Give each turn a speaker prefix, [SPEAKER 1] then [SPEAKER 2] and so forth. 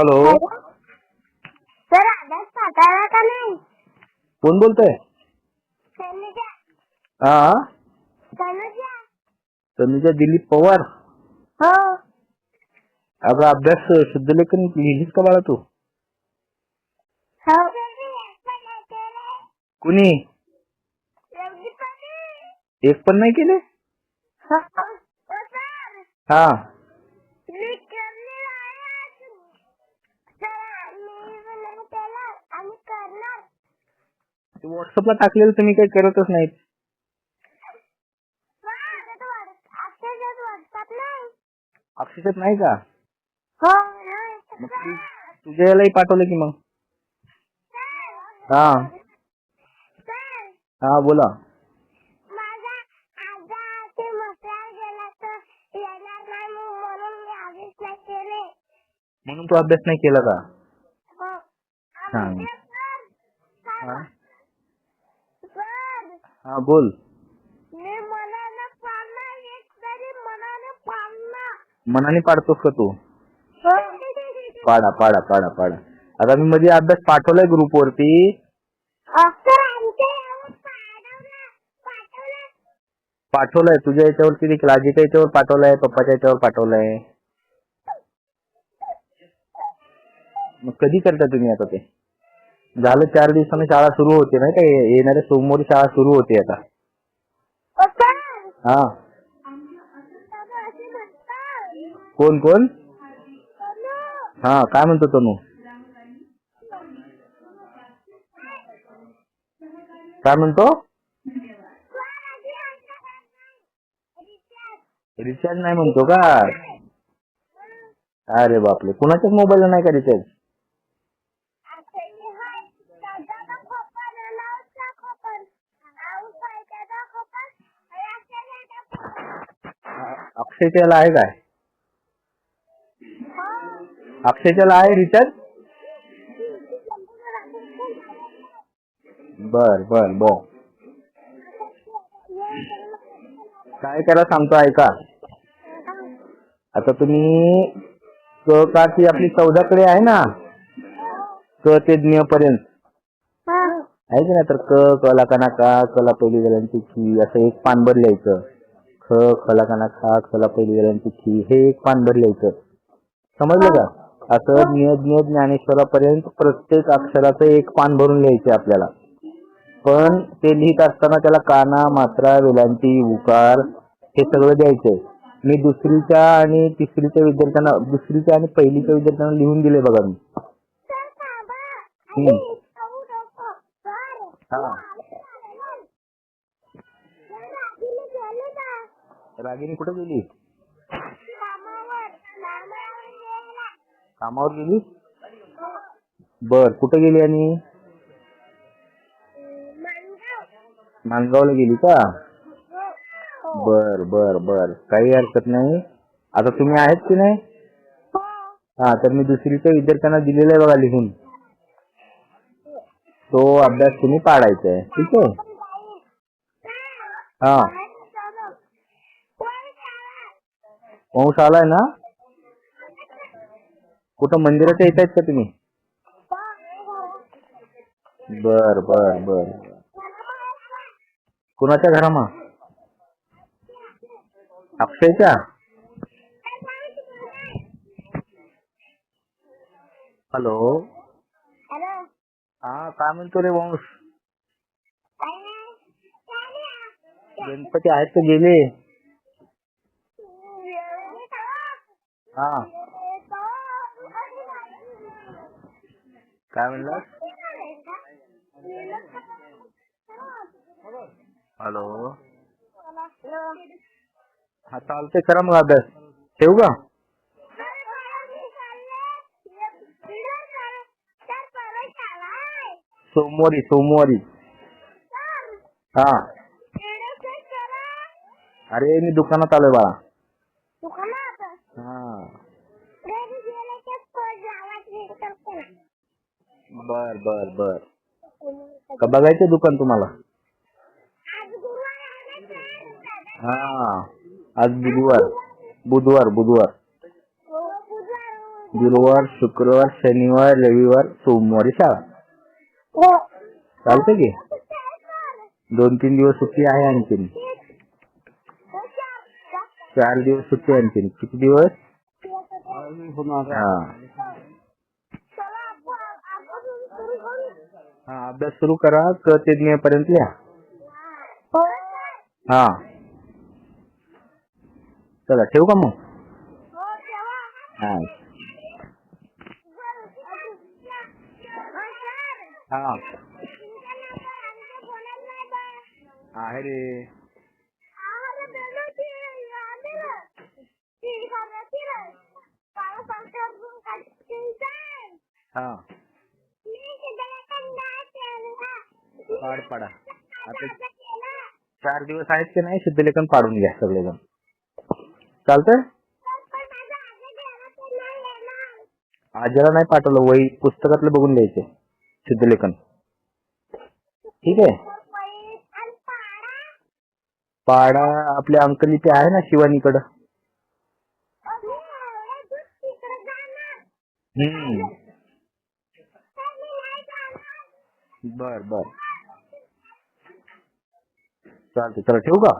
[SPEAKER 1] Hello
[SPEAKER 2] sir अभ्यास पाठवला का नाही?
[SPEAKER 1] कोण बोलतोय?
[SPEAKER 2] तनुजा.
[SPEAKER 1] हा?
[SPEAKER 2] तनुजा.
[SPEAKER 1] तनुजा दिलीप पवार?
[SPEAKER 2] हो.
[SPEAKER 1] अगं अभ्यास शुद्धलेखन लिहिलीस का बाळा तू?
[SPEAKER 2] हो.
[SPEAKER 1] कुणी? एक पण नाही केले? हा. व्हॉट्सअपला टाकलेलं तुम्ही काही करतच नाहीत. अक्षरशः नाही का?
[SPEAKER 2] हो
[SPEAKER 1] मग तू तुझ्या यालाही पाठवलं की मग. हा. हा बोला.
[SPEAKER 2] म्हणून
[SPEAKER 1] तू अभ्यास नाही केला का?
[SPEAKER 2] हो.
[SPEAKER 1] हा. हा बोल.
[SPEAKER 2] मी मनाने पाडणार एक तरी मनाने पाडणार
[SPEAKER 1] मनाने पाडतोस का तू?
[SPEAKER 2] हो.
[SPEAKER 1] पाडा पाडा पाडा पाडा. आता मी मध्ये अभ्यास पाठवलाय ग्रुप वरती.
[SPEAKER 2] सर आमच्या यावर पाठवलं पाठवलं.
[SPEAKER 1] पाठवलाय तुझ्या याच्यावरती देखील आजीच्या याच्यावर पाठवलाय पप्पाच्या याच्यावर पाठवलाय. मग कधी करता तुम्ही आता ते? झालं चार दिवसानं शाळा सुरू होते नाही का? ये- येणाऱ्या सोमवारी शाळा सुरू होते आता. हा
[SPEAKER 2] असे म्हणतात
[SPEAKER 1] कोण कोण? हा काय म्हणतो तनू? काय म्हणतो?
[SPEAKER 2] रिचार्ज
[SPEAKER 1] नाही म्हणतो का? अरे बापरे कुणाच्याच मोबाईल नाही का रिचार्ज? अक्षयच्या याला आहे काय? अक्षयच्या याला आहे रिचार्ज? बर बर बर काय करा सांगतो ऐका. आता तुम्ही क का ती आपली चौदाकडे आहे ना? क ते ज्ञ पर्यंत आहे की नाही? तर क कला कना का कला पहिली गल्यांची खी असं एक पानभर लिहायचं. ख खला कना खा खला पहिली गल्यांची खी हे एक पानभर लिहायचं. समजलं का? असं ज्ञ ज्ञ ज्ञानेश्वरापर्यंत प्रत्येक अक्षराचं एक पान भरून लिहायचे आपल्याला. पण ते लिहित असताना त्याला काना मात्रा वेलांटी उकार हे सगळं द्यायचंय. मी दुसरीच्या आणि तिसरीच्या विद्यार्थ्यांना दुसरीच्या आणि पहिलीच्या विद्यार्थ्यांना लिहून दिले बघा मी. हा. रागिनी कुठे गेली? कामावर. गेली. बर कुठे गेली आणि? माणगावला गेली का? बर बर बर. काही हरकत नाही. आता तुम्ही आहेत की नाही? हा. तर मी दुसरीच्या विद्यार्थ्यांना दिलेला आहे बघा लिहून. तो अभ्यास तुम्ही पाडायचा आहे. ठीक आहे? हा. वंश आलाय ना? कुठं मंदिरात येत आहेत का तुम्ही? बर बर बर. कुणाच्या घरामा? अक्षयच्या? हॅलो? हा काय म्हणतो रे वंश? गणपती आहेत का गेले? हा. काय म्हणला हॅलो. हा चालते करा मग अभ्यास. ठेवू का? सोमवारी सोमवारी. हा. अरे मी दुकानात आलोय बाळा
[SPEAKER 2] दुकानात
[SPEAKER 1] हा
[SPEAKER 2] घरी गेले की परत जावायची करते
[SPEAKER 1] बर बर बर. का बघायचं दुकान तुम्हाला? हा आज बुधवार. बुधवार बुधवार.
[SPEAKER 2] हो, बुधवार
[SPEAKER 1] गुरुवार शुक्रवार शनिवार रविवार सोमवारी शाळा
[SPEAKER 2] हो.
[SPEAKER 1] चालतंय की?
[SPEAKER 2] हो.
[SPEAKER 1] दोन तीन दिवस सुट्टी आहे आणखीन.
[SPEAKER 2] हो.
[SPEAKER 1] चार दिवस सुट्टी आहे आणखीन किती दिवस? हा. हा अभ्यास सुरू करा. क ते ज्ञपर्यंत लिहा.
[SPEAKER 2] हा.
[SPEAKER 1] चला ठेवू का मग?
[SPEAKER 2] हा. ठेवा.
[SPEAKER 1] हा
[SPEAKER 2] बरं. हो, सर.
[SPEAKER 1] हा
[SPEAKER 2] तुमचा नंबर आमच्या फोनात नाही बा.
[SPEAKER 1] आहे रे
[SPEAKER 2] आम्हाला दिलं की दिलं. ती सगळं दिलं. मला संसारून काढतील सर.
[SPEAKER 1] हा. पाड पाडा आता. चार दिवस आहेत की नाही शुद्धलेखन पाडून घ्या सगळेजण चालतंय. आजीला नाही पाठवलं वही पुस्तकातलं बघून द्यायचे शुद्धलेखन ठीक आहे
[SPEAKER 2] पाडा.
[SPEAKER 1] आपल्या अंकलिपी आहे ना शिवानीकडं. हम्म
[SPEAKER 2] तर मी नाही जाणार.
[SPEAKER 1] बर बर. चालते चला ठेवू का?